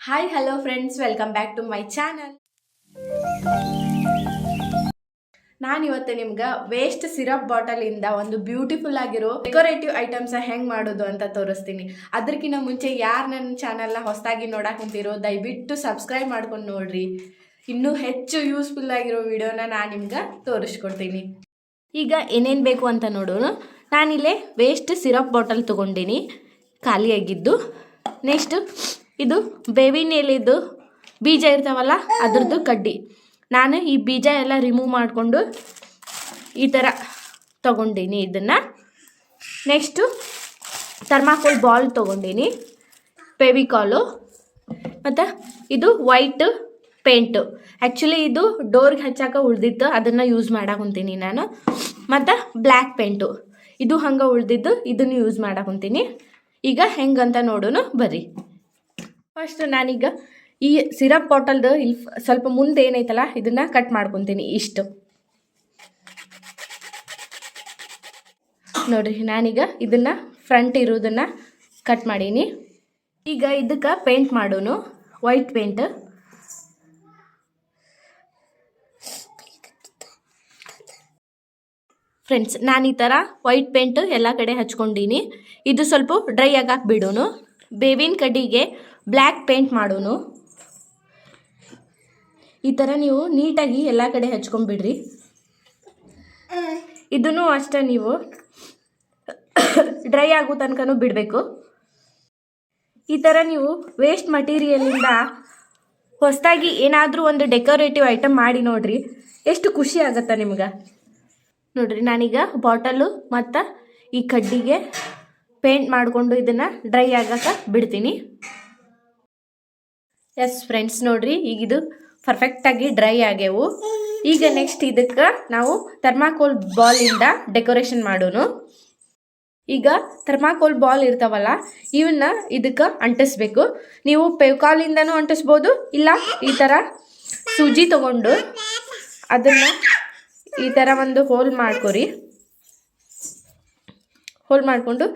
Hi hello friends welcome back to my channel ನಾನು ಇವತ್ತು ನಿಮ್ಗೆ ವೇಸ್ಟ್ ಸಿರಪ್ ಬಾಟಲಿಂದ ಒಂದು ಬ್ಯೂಟಿಫುಲ್ ಆಗಿರೋ ಡೆಕೋರೇಟಿವ್ ಐಟಮ್ಸ್ ಹೆಂಗೆ ಮಾಡೋದು ಅಂತ ತೋರಿಸ್ತೀನಿ. ಅದಕ್ಕಿಂತ ಮುಂಚೆ ಯಾರು ನನ್ನ ಚಾನಲ್ನ ಹೊಸದಾಗಿ ನೋಡಕ್ಕಂತಿರೋ ದಯವಿಟ್ಟು ಸಬ್ಸ್ಕ್ರೈಬ್ ಮಾಡ್ಕೊಂಡು ನೋಡ್ರಿ. ಇನ್ನೂ ಹೆಚ್ಚು ಯೂಸ್ಫುಲ್ ಆಗಿರೋ ವಿಡಿಯೋನ ನಾನು ನಿಮ್ಗೆ ತೋರಿಸ್ಕೊಡ್ತೀನಿ. ಈಗ ಏನೇನು ಬೇಕು ಅಂತ ನೋಡೋಣ. ನಾನಿಲ್ಲೇ ವೇಸ್ಟ್ ಸಿರಪ್ ಬಾಟಲ್ ತೊಗೊಂಡಿನಿ. ಖಾಲಿಯಾಗಿದ್ದು. ನೆಕ್ಸ್ಟು ಇದು ಬೇವಿನ ಎಲೆದು ಬೀಜ ಇರ್ತಾವಲ್ಲ, ಅದ್ರದ್ದು ಕಡ್ಡಿ. ನಾನು ಈ ಬೀಜ ಎಲ್ಲ ರಿಮೂವ್ ಮಾಡಿಕೊಂಡು ಈ ಥರ ತೊಗೊಂಡೀನಿ ಇದನ್ನು. ನೆಕ್ಸ್ಟು ಥರ್ಮಾಕೋಲ್ ಬಾಲ್ ತೊಗೊಂಡೀನಿ ಫೆವಿಕಾಲು ಮತ್ತು ಇದು ವೈಟ್ ಪೇಂಟು ಆ್ಯಕ್ಚುಲಿ ಇದು ಡೋರ್ಗೆ ಹಚ್ಚಾಕ ಉಳ್ದಿತ್ತು, ಅದನ್ನು ಯೂಸ್ ಮಾಡಾಕೊಂತೀನಿ ನಾನು. ಮತ್ತು ಬ್ಲ್ಯಾಕ್ ಪೇಂಟು ಇದು ಹಂಗೆ ಉಳ್ದಿದ್ದು, ಇದನ್ನು ಯೂಸ್ ಮಾಡಾಕೊಂತೀನಿ. ಈಗ ಹೆಂಗಂತ ನೋಡೋಣ ಬರ್ರಿ. ಫಸ್ಟ್ ನಾನೀಗ ಈ ಸಿರಪ್ ಬಾಟಲ್ದು ಇಲ್ಲಿ ಸ್ವಲ್ಪ ಮುಂದೆ ಏನೈತಲ್ಲ, ಇದನ್ನು ಕಟ್ ಮಾಡ್ಕೊತೀನಿ ಇಷ್ಟು. ನೋಡ್ರಿ, ನಾನೀಗ ಇದನ್ನು ಫ್ರಂಟ್ ಇರೋದನ್ನು ಕಟ್ ಮಾಡೀನಿ. ಈಗ ಇದಕ್ಕೆ ಪೇಂಟ್ ಮಾಡೋನು ವೈಟ್ ಪೇಂಟ್ ಫ್ರೆಂಡ್ಸ್ ನಾನು ಈ ಥರ ವೈಟ್ ಪೇಂಟ್ ಎಲ್ಲ ಕಡೆ ಹಚ್ಕೊಂಡೀನಿ. ಇದು ಸ್ವಲ್ಪ ಡ್ರೈ ಆಗಿ ಬಿಡೋನು ಬೇವಿನ ಕಡ್ಡಿಗೆ ಬ್ಲ್ಯಾಕ್ ಪೇಂಟ್ ಮಾಡೋನು. ಈ ಥರ ನೀವು ನೀಟಾಗಿ ಎಲ್ಲ ಕಡೆ ಹಚ್ಕೊಂಡ್ಬಿಡ್ರಿ. ಇದನ್ನು ಅಷ್ಟೇ ನೀವು ಡ್ರೈ ಆಗೋ ತನಕನೂ ಬಿಡಬೇಕು. ಈ ಥರ ನೀವು ವೇಸ್ಟ್ ಮಟೀರಿಯಲಿಂದ ಹೊಸದಾಗಿ ಏನಾದರೂ ಒಂದು ಡೆಕೋರೇಟಿವ್ ಐಟಮ್ ಮಾಡಿ ನೋಡ್ರಿ. ಎಷ್ಟು ಖುಷಿ ಆಗತ್ತೆ ನಿಮ್ಗೆ. ನೋಡ್ರಿ, ನಾನೀಗ ಬಾಟಲು ಮತ್ತು ಈ ಕಡ್ಡಿಗೆ ಪೇಂಟ್ ಮಾಡಿಕೊಂಡು ಇದನ್ನು ಡ್ರೈ ಆಗಕ್ಕೆ ಬಿಡ್ತೀನಿ. ಎಸ್ ಫ್ರೆಂಡ್ಸ್ ನೋಡ್ರಿ, ಈಗ ಇದು ಪರ್ಫೆಕ್ಟಾಗಿ ಡ್ರೈ ಆಗ್ಯವು. ಈಗ ನೆಕ್ಸ್ಟ್ ಇದಕ್ಕೆ ನಾವು ಥರ್ಮಾಕೋಲ್ ಬಾಲಿಂದ ಡೆಕೋರೇಷನ್ ಮಾಡೋನು. ಈಗ ಥರ್ಮಾಕೋಲ್ ಬಾಲ್ ಇರ್ತಾವಲ್ಲ, ಇವನ್ನ ಇದಕ್ಕೆ ಅಂಟಿಸ್ಬೇಕು. ನೀವು ಪೆವ್ಕಾಲಿಂದನೂ ಅಂಟಿಸ್ಬೋದು, ಇಲ್ಲ ಈ ಥರ ಸೂಜಿ ತಗೊಂಡು ಅದನ್ನು ಈ ಥರ ಒಂದು ಹೋಲ್ ಮಾಡ್ಕೊರಿ. ಹೋಲ್ ಮಾಡಿಕೊಂಡು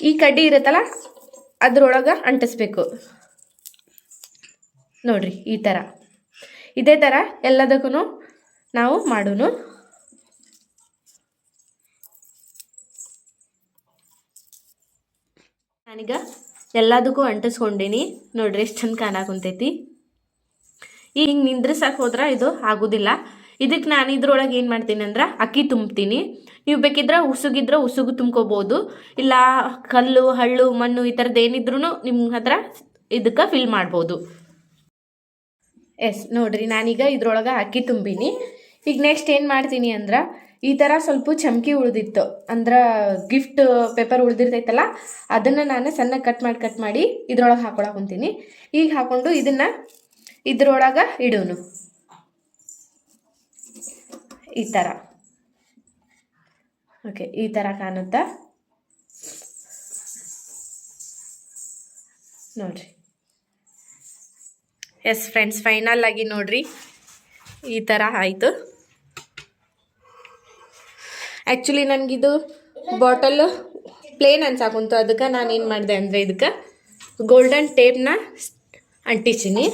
ಈ ಕಡ್ಡಿ ಇರುತ್ತಲ್ಲ, ಅದ್ರೊಳಗೆ ಅಂಟಿಸ್ಬೇಕು. ನೋಡ್ರಿ, ಈ ಥರ ಇದೇ ಥರ ಎಲ್ಲದಕ್ಕೂ ನಾವು ಮಾಡೋಣ ನಾನೀಗ ಎಲ್ಲದಕ್ಕೂ ಅಂಟಿಸ್ಕೊಂಡೀನಿ. ನೋಡ್ರಿ, ಎಷ್ಟು ಚಂದ ಕಾಣಾಕುಂತೈತಿ. ಈಗ ಹಿಂಗೆ ನಿಂದ್ರಿಸಕ್ಕೆ ಹೋದ್ರೆ ಇದು ಆಗೋದಿಲ್ಲ. ಇದಕ್ಕೆ ನಾನು ಇದ್ರೊಳಗೆ ಏನು ಮಾಡ್ತೀನಿ ಅಂದ್ರೆ ಅಕ್ಕಿ ತುಂಬ್ತೀನಿ. ನೀವು ಬೇಕಿದ್ರೆ ಉಸುಗಿದ್ರೆ ಉಸುಗು ತುಂಬ್ಕೋಬೋದು. ಇಲ್ಲ ಕಲ್ಲು, ಹಳ್ಳು, ಮಣ್ಣು ಈ ಥರದ್ದು ಏನಿದ್ರು ನಿಮ್ಮ ಹತ್ರ ಇದಕ್ಕೆ ಫಿಲ್ ಮಾಡ್ಬೋದು. ಎಸ್, ನೋಡ್ರಿ, ನಾನೀಗ ಇದ್ರೊಳಗೆ ಅಕ್ಕಿ ತುಂಬಿನಿ. ಈಗ ನೆಕ್ಸ್ಟ್ ಏನು ಮಾಡ್ತೀನಿ ಅಂದ್ರೆ ಈ ಥರ ಸ್ವಲ್ಪ ಚಮಕಿ ಉಳಿದಿತ್ತು. ಅಂದ್ರೆ ಗಿಫ್ಟ್ ಪೇಪರ್ ಉಳಿದಿರ್ತೈತಲ್ಲ, ಅದನ್ನು ನಾನು ಸಣ್ಣ ಕಟ್ ಮಾಡಿ ಕಟ್ ಮಾಡಿ ಇದ್ರೊಳಗೆ ಹಾಕೊಳಕ್ಕೆ ಕುಂತೀನಿ. ಈಗ ಹಾಕ್ಕೊಂಡು ಇದನ್ನು ಇದ್ರೊಳಗೆ ಇಡೋನು. ಈ ಥರ ಓಕೆ, ಈ ಥರ ಕಾಣುತ್ತಾ? ನೋಡ್ರಿ. ಎಸ್ ಫ್ರೆಂಡ್ಸ್ ಫೈನಲ್ ಆಗಿ ನೋಡ್ರಿ. ಈ ಥರ ಆಯಿತು. ಆ್ಯಕ್ಚುಲಿ ನನಗಿದು ಬಾಟಲ್ ಪ್ಲೇನ್ ಅನ್ಸಾಕುಂತು ಅದಕ್ಕೆ ನಾನು ಏನು ಮಾಡಿದೆ ಅಂದರೆ ಇದಕ್ಕೆ ಗೋಲ್ಡನ್ ಟೇಪ್ನ ಅಂಟಿಸೀನಿ.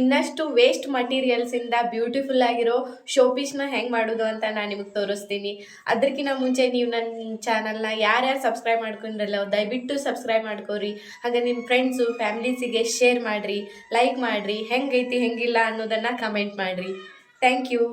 ಇನ್ನಷ್ಟು ವೇಸ್ಟ್ ಮಟೀರಿಯಲ್ಸ್ ಇಂದ ಬ್ಯೂಟಿಫುಲ್ ಆಗಿರೋ ಶೋಪೀಸ್ನ ಹೆಂಗ್ ಮಾಡೋದು ಅಂತ ನಾನು ನಿಮಗೆ ತೋರಿಸ್ತೀನಿ. ಅದಕ್ಕಿಂತ ಮುಂಚೆ ನೀವು ನನ್ನ ಚಾನಲ್ನ ಯಾರ್ಯಾರು ಸಬ್ಸ್ಕ್ರೈಬ್ ಮಾಡ್ಕೊಂಡ್ರಲ್ಲ, ದಯವಿಟ್ಟು ಸಬ್ಸ್ಕ್ರೈಬ್ ಮಾಡ್ಕೋರಿ. ಹಾಗೆ ನಿಮ್ಮ ಫ್ರೆಂಡ್ಸು ಫ್ಯಾಮಿಲೀಸಿಗೆ ಶೇರ್ ಮಾಡಿರಿ ಲೈಕ್ ಮಾಡ್ರಿ. ಹೆಂಗೈತಿ, ಹೆಂಗಿಲ್ಲ ಅನ್ನೋದನ್ನು ಕಮೆಂಟ್ ಮಾಡ್ರಿ. Thank you